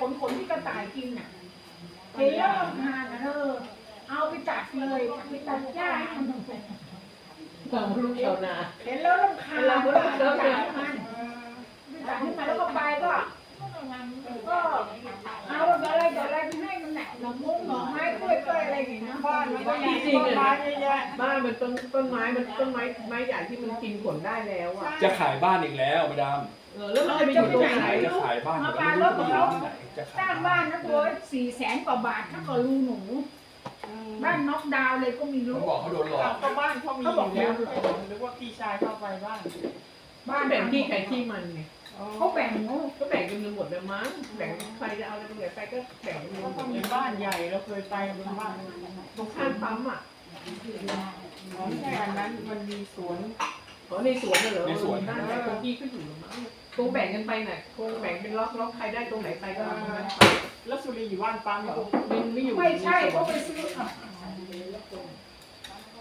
ขนขนๆที่กระต่ายกินน่ะเห็นแล้วรำคาญนะเธอเอาไปตัดเลยไปตัดหญ้าให้มันเราลูกชาวนาเห็นแล้วรำคาญเราก็ก็เลิตัดกให้เลิกมันตัดให้มันแล้วก็ไปก็ก็เอาอะไรต่ออะไรไปให้มันแห ละหน่อมุ้งหน่อไม้กล้วยกล้วยอะไรอย่างเงี้ยนะบ้านมันก็มีจริงต้นๆไม้อะเยอะแยะบ้านมันต้นต้นไม้มันต้นไม้ไม้ใหญ่ที่มันกินผลได้แล้วอะจะขายบ้านอีกแล้วมาดามเออแล้วมันจะไปอยู่ตรงไหนจะขายบ้านแต่ไม่รู้จะไปอยู่ที่ไหนจะสขายร้างบ้านนะตัวสี่แสนกว่าบาทถ้าเกิดรูหนูบ้านน็อกดาวน์เลยก็มีลูเขากบอกเขาโดนหลอกก็บ้านเขามีอยู่แล้วหรือว่าพี่ชายเข้าไปบ้างบ้านแบ่งที่ใครที่มันไง เขาแบ่งงูก็แบ่งกันหมดเลยมั้งแบ่งใครจะเอาอะไรตรงไหนไปก็แบ่งกันหมเขาดก็มีบ้านใหญ่เราเคยไปเป็นบ้านตรงข้ามปั๊มอะของแค่อันนั้นมันมีสวนอ๋อในสวนน่ะเหรอบ้านแต่คนที่ก็อยู่ละมั้งคงแบ่งกันไปน่ะคงแบ่งเป็นล็อกล็อกใครได้ตรงไหนไปก็เอาตรงนั้นไปแล้วสุรีอยู่บ้านปั๊มเหรอมันไม่อยู่ไม่ใช่เขาไปซื้อ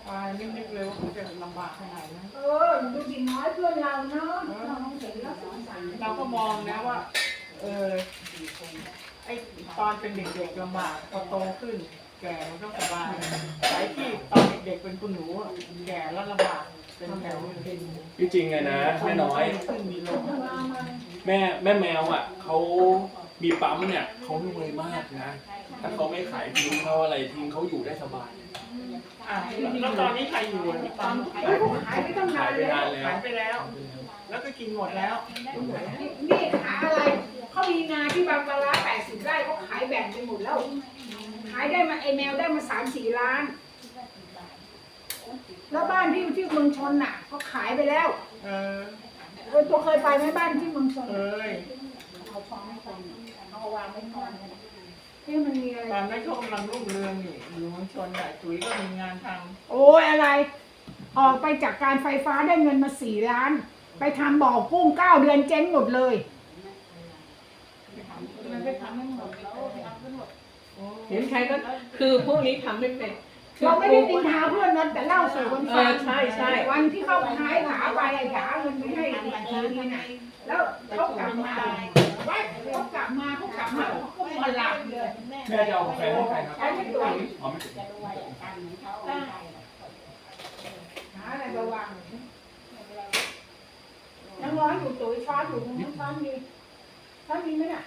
ค่ะอ่านึกนึกเลยว่าเขาจะลำบากขนาดนั้นเออดูดิน้อยเพื่อนเราเนาะเราเห็นแล้วสงสารเราก็มองนะว่า เออไอตอนเป็นเด็กๆลำบากพอโตขึ้น แก่มันก็สบายสายที่ตอนเด็กๆเป็นคุณหนูอะแก่แล้วลำบากเป็นแถวเป็นที่จริงไงนะแม่น้อย ขึ้นมีลง แม่แม่แมวอะเขา มีปั๊มเนี่ยเขารวยมากนะ ถ้าเขาไม่ขายทิ้งเขาอะไรทิ้งเขาอยู่ได้สบาย อะแล้วตอนนี้ใครอยู่ที่ปั๊มเฮ้ยเขาขายไปตั้งนาขายนไปแล้วนานแล้วขายไปแล้ว แล้วก็กินหมดแล้ว นี่ขายอะไร เขามีนาที่บางปลาร้าแปดสิบไร่เขาขายแบ่งไปหมดแล้ว ขายได้มาไอแมวได้มาสามสี่ล้าน แล้วบ้านที่ที่เมืองชนน่ะเขาขายไปแล้วเออเออ ตัวเคยไปไหมบ้านที่เมืองชน เอ้ย เขาฟ้องไม่ฟังเขาเอาวางไม่ก่อนเฮ้ยมันมีอะไร ตอนนั้นเขากำลังรุ่งเรืองนี่อยู่เมืองชนใหญ่ตุ๋ยก็มีงานทโอ้ยอะไร ออกไปจากการไฟฟ้าได้เงินมาสี่ล้าน ไปทำบ่อกุ้งเก้าเดือนเจ๊งหมดเลยำมันไปทำให้หมดแล้วทำให้หมดโอ้เห็นใครก็คือพวกนี้ทำไม่เป็นเราไม่ได้ตินทาเพื่อนนะแต่เล่าสู่กันเอฟัองใช่ใช่ วันที่เขาหายขาไปอะหาเงินไปให้อีกทีนี่นะแล้วเขากลับมาว่า เขากลับมาเขากลับมาเขาก็มาหลับเลยแม่จะเอาแฟให้ใครครับใช้ไม่ตัวอ๋อไม่ถึงหาอะไราวางยังร้อนอยู่ตุ๋ยช้อนอยู่ตรงนั้นช้อนมีช้อนมีไหมน่ะ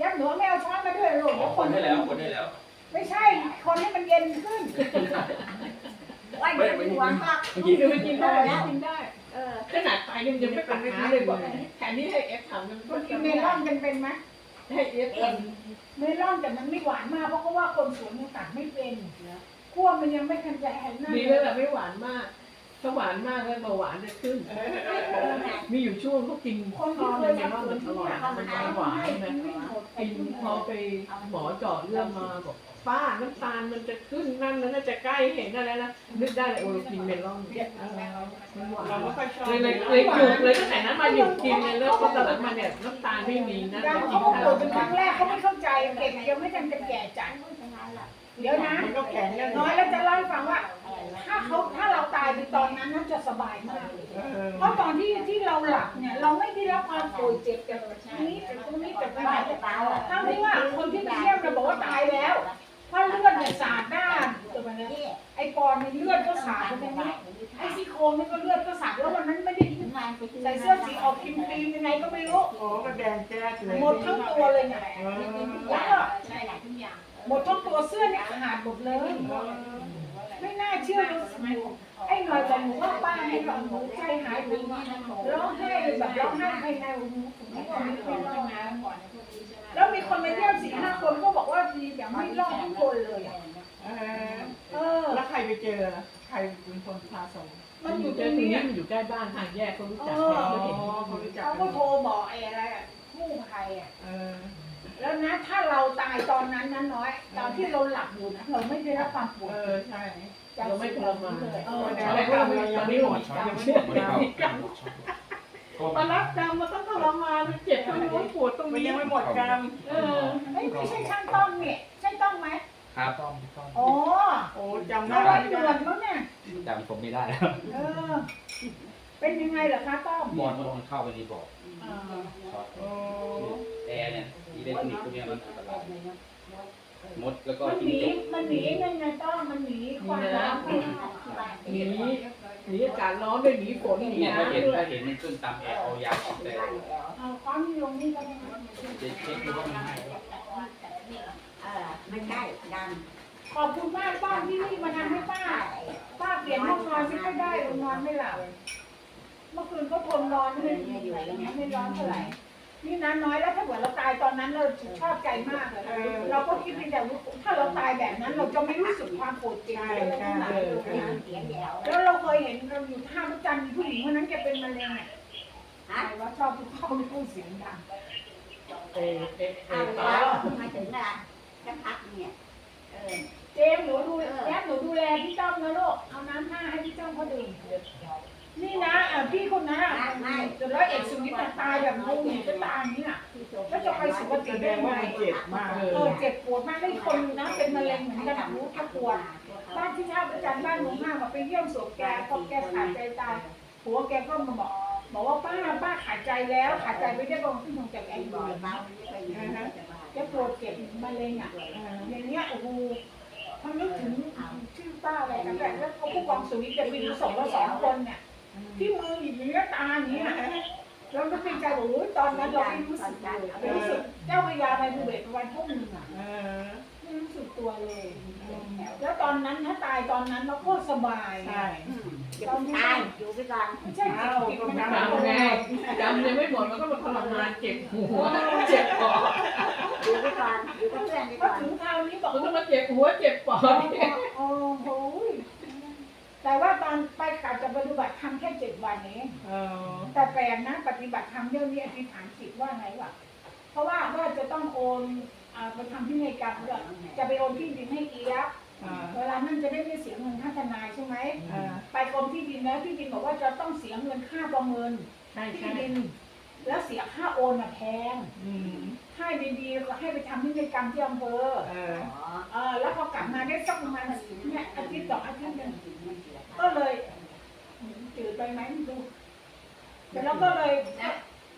ยับหนูไม่เอาช้อนมาด้วยลูกอ๋อเดี๋ยวคนได้แล้วคนได้แล้ว ไม่ใช่ คนให้มันเย็นขึ้นไอ้มันเป็นหวานมากเมื่กินได้กินได้ ขนาดตายยังไม่ปัญหาเลยบอกแทนที่ให้เอฟทำมันคนกินเมลอนกันเป็นไหมให้เอฟทเมลอนแต่มันไม่หวานมากเพราะเขาว่าคนสวนยังตัดไม่เป็นขั้วมันยังไม่ทันจะแห้งนั่นำดีแล้วแหละไม่หวานมาก ถ้าหวานมากแล้วเบาหวานจะขึ้น มีอยู่ช่วงเขากินคนข้าที่วเคมันยเนี่ยว่ามันอร่อยมันหวานนะกินพอไปหมอเจาะเลือดมาบอกป้าน้ำตาลมันจะขึ้นนั่นแล้วน่าจะใกล้เห็นอะไรนะนึกได้เลยโอ้เรากินเมลอนมันหวาเรานไม่ค่อยชอบเลยเลยเลยหยุดเลยตั้งแต่นั้นมาหยุดกินเลยแล้วก็ตอนหลังมาเนี่ยน้ำตาลไม่มีนะดังกิเขานก็ข้าเกิวดเป็นครั้งแรกเขาไม่เข้าใจเด็กยังไม่ทันจะแก่จัดเดี๋ยวนะมันก็แข็งแล้วน้อยแล้วจะเล่าให้ฟังว่า ถ้าเขาถ้าเราตายไปตอนนั้นน่าจะสบายมากเออเพราะตอนที่ที่เราหลับเนี่ย เราไม่ได้รับความป่วยเจ็บจากตรงนี้จากตรงนี้จากตรงนี้ทั้งที่ว่าคนที่ไปเยี่ยมเราบอกว่าตายแล้วเพราะเลือดเนี่ยสาดด้านไอ้ปอดในเลือดก็สาดไปตรงนี้ไอ้ซี่โครงนี่ก็เลือดก็สาดแล้ววันนั้นไม่ได้ใส่เสื้อสีออกครีมครีมยังไงก็ไม่รู้โอ้ก็แดงแจ๊ดเลยหมดทั้งตัวเลยเนี่ยเออแล้วก็หมดทั้งตัวเสื้อเนี่ยขาดหมดเลย ไม่น่าเชื่อเลยไอ้หน่อยบอกหนูว่าป้าให้แบบหนูใจหายหนูร้องไห้แบบร้องไห้ภายในหูไม่บอกไม่รองไห้แล้วมีคนมาเยี่ยมสี่ห้าคนก็บอกว่าดีแต่ไม่รอดทุกคนเลยอะเออแล้วใครไปเจอใครเป็นคนพาส่งมันอยู่ตรงนี้มันอยู่ใกล้บ้านทางแยกเขารู้จักเขาเห็นเขารู้จักเขาก็โทรบอกไอ้อะไรอะกู้ภัยอะ เออ แล้วนะ ถ้าเราตายตอนนั้นนั้นน้อย ตอนที่เราหลับอยู่นะเราไม่ได้รับความปวดเออใช่จากเราไม่ทรมานเลยเอเอออแต่แต่ว่าว่าเรายังไม่หมดยังไม่หมดกรรมมารับกรรมมันต้องทรมานมันเจ็บตรงนู้นปวดตรงมันนี้ยังไม่หมดกรรมเออไม่ไม่ใช่ช่างต้อมเนี่ยใช่ต้อมไหมครับอ๋อโอ้จำน้ได้อยหนวดเขาเนี่ยจำผมไม่ได้แล้วเออ เป็นยังไงเหรอคะต้อมบอลมันเข้าไปในบ่อเออช็อตโอ้แอร์เนี่ยที่เล่นคนิคพวกเนี้ยมันอันตรายมดแล้วก็มันหจิ้งนีจกมันหนีนั่นไงต้องมันหนีความร้อนหนีหนีอากาศร้อนด้วยหนีฝนหนีเนี่ยถ้าเห็นน้ำด้วยถ้าเห็นมันขึ้นตามแอร์เอายาฉีดแต่เอาความนิยมนี่ก็ได้จะเช็คดูว่ามันให้ไม่ใช่ดันขอบคุณมากป้าที่นี่มาทำให้ป้าป้าเปลี่ยนห้องนอนไม่ค่อยได้นอนไม่หลับ เมื่อคืนก็ทนร้อนไม่ไม่ร้อนเท่าไหร่ นี่น้ำน้อยแล้วถ้าเกิดเราตายตอนนั้นเราชอบใจมากเลยเราก็คิดในใจว่าถ้าเราตายแบบนั้นเราจะไม่รู้สึกความปวดเจ็บอะไรทั้งนั้นแล้วเราเคยเห็นเราอยู่ท่าพระจันทร์มีผู้หญิงคนนั้นแกเป็นมะเร็งอะใครว่าชอบทุกข้อไม่พูดเสียงดังเอะเอะเออมาถึงละจะพักเนี่ยเออเจมหนูดูแย้มหนูดูแลพี่จ้อมนะลูก เอาน้ำห้าให้พี่จ้อมเขาดื่ม นี่นะอะพี่คนนั้นจะร้อยเอกสุวิทย์น่ะตายแบบงงหนีก็ตายอย่างนี้อะแล้วจะไปสุคติได้ไงว่ามันเจ็บมากเออเจ็บปวดมากได้คนนะเป็นมะเร็งเหมือนกันรู้ถ้าปวดบ้านที่ท่าประจันบ้านหนูห้ามาไปเยี่ยมศพแกพอแกขาดใจตายผัวแกก็มาบอกบอกว่าป้าป้าขาดใจแล้วขาดใจไม่ได้ลงที่ลงจากแอนดูเบอยเยอะแกปวดเจ็บมะเร็งอะอย่างเงี้ยโอ้โหพอนึกถึงชื่อป้าอะไรกันแบบแล้วเขาผู้กองสุวิทย์จะไปดูศพเราสองคนเนี่ย ที่มืออย่างนี้ตาอย่างนี้ยเราก็เป็นใจบอกโอ้ยตอนนั้นเราไม่รู้สึกเลยไม่รู้สึกเจ้าพญาในภูเบศวันพวกนึงอะเออไม่รู้สึกตัวเลย แล้วตอนนั้นถ้าตายตอนนั้นเราก็สบายใช่อย่าเพิ่งตายอยู่ไปก่อนไม่ใช่เจ็บจิตมันจำไงจำยังไม่หมดมันก็มาทรมานเจ็บหัวเจ็บปอดอยู่ไปก่อนอยู่กับเพื่อนไปก็ก่อนถึงคราวนี้บอกมันก็มาเจ็บหัวเจ็บปอดโอ้โห แต่ว่าตอนไปกาจะปฏิบัติธรรมแค่เจ็ดวันเองเออแต่แปลกนะปฏิบัติธรรมเรื่องนี้อธิษฐานจิตว่าไงวะเพราะว่าว่าจะต้องโอนอ่าไปทำพินัยกรรมด้วยจะไปโอนที่ดินให้เอียบอ่า เวลานั่นจะได้ไม่เสียเงินค่าทนายใช่ไหมอ่า ไปกรมที่ดินแล้วที่ดินบอกว่าจะต้องเสียเงินค่าประเมินใช่ที่ใช่ดิน แล้วเสียค่าโอนอะแพงอืมให้ดีๆก็ให้ไปทำพินัยกรรมที่อำเภอเออเออแล้วพอกลับมาได้สักประมาณเนี่ยอาทิตย์สองอาทิตย์หนึงก็เลยจืดไปไหมไม่รู้แต่แล้วก็เลย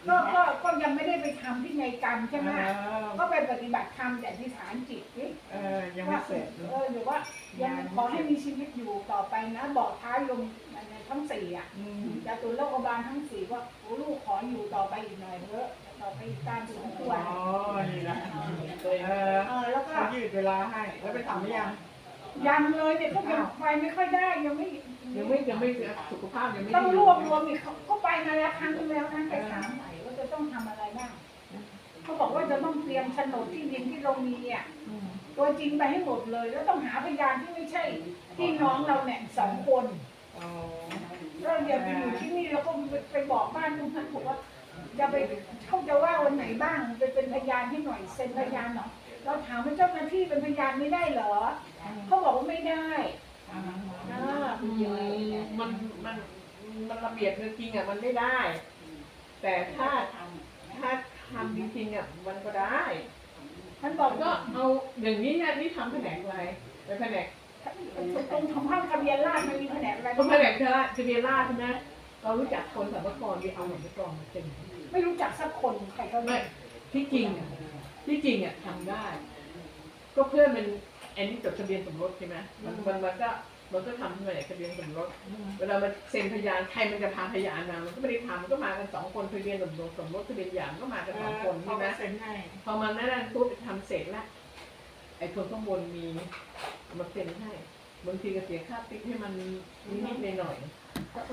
ก็ก็ก็ยังไม่ได้ไปทำพินัยกรรมใช่ไหมเออก็ไปปฏิบัติธรรมแต่อธิษฐานจิตนี่ เออยังไม่ว่าเสร็จเออหรือว่ายังขอให้มีชีวิตอยู่ต่อไปนะ บอกท้ายลงในทั้งสี่อะอืมจตุโลกบาลทั้งสี่ว่าโอ้ลูกขออยู่ต่อไปอีกหน่อยเถอะต่อไปอีกตามสมควรอ๋อนี่นะเออเออแล้วก็เขายืดเวลาให้ แล้วไปทำหรือยังยังเลยเนี่ยก็ยังไปไม่ค่อยได้ยังไม่ยังไม่ยังไม่สุขภาพยังไม่ต้องดีรวบรวมอีกเขาก็ไปมาแล้วครั้งนึงแล้วนั้นไปถามใหม่ว่าจะต้องทำอะไรบ้างเขาบอกว่าจะต้องเตรียมโฉนดที่ดินที่เรามีอะอืม ตัวจริงไปให้หมดเลย แล้วต้องหาพยานที่ไม่ใช่พี่น้องเราเนี่ยสองคนอ๋อเราอย่าไปอยู่ที่นี่แล้วก็ไปบอกบ้านตรงนั้นบอกว่าจะไปเขาจะว่าวันไหนบ้างไปเป็นพยานให้หน่อยเซ็นพยานหน่อยเราถามว่าเจ้าหน้าที่เป็นพยานไม่ได้เหรอ เขาบอกว่าไม่ได้อ่าอ่าอืมมันมันมันระเบียบจริงๆอะมันไม่ได้ แต่ถ้าถ้าทำจริงๆอะมันก็ได้ ท่านบอกก็ก็เอาอย่างนี้เนี่ยนี่ทำแผนกอะไรไปแผนกตรงของห้องทะเบียนราษฎร์มันมีแผนกอะไรก็แผนกทะทะเบียนราษฎร์ใช่ไหมเรารู้จักคนสรรพากรดีเอาหนังไปกรองมาเซ็นไม่รู้จักสักคนใครก็ไม่ไม่ที่จริงอะที่จริงอะทำได้ ก็เพื่อนมันแอนนี่จดทะเบียนสมรสใช่ไหมมันมันมันก็ มันก็ทำแผนกทะเบียนสมรสเวลามันเซ็นพยานใครมันจะพาพยานมามันก็ไม่ได้ทำมันก็มากันสองคนทะเบียนสมรสสมรสทะเบียนหย่ามันก็มากันสองคนเขาใช่ไหมก็เซ็นให้พอมันนั่นปุ๊บทำเสร็จแล้วไอ้คนข้างบนมีมาเซ็นให้บางทีก็เสียค่าติ๊กให้มันนิดๆหน่อยๆ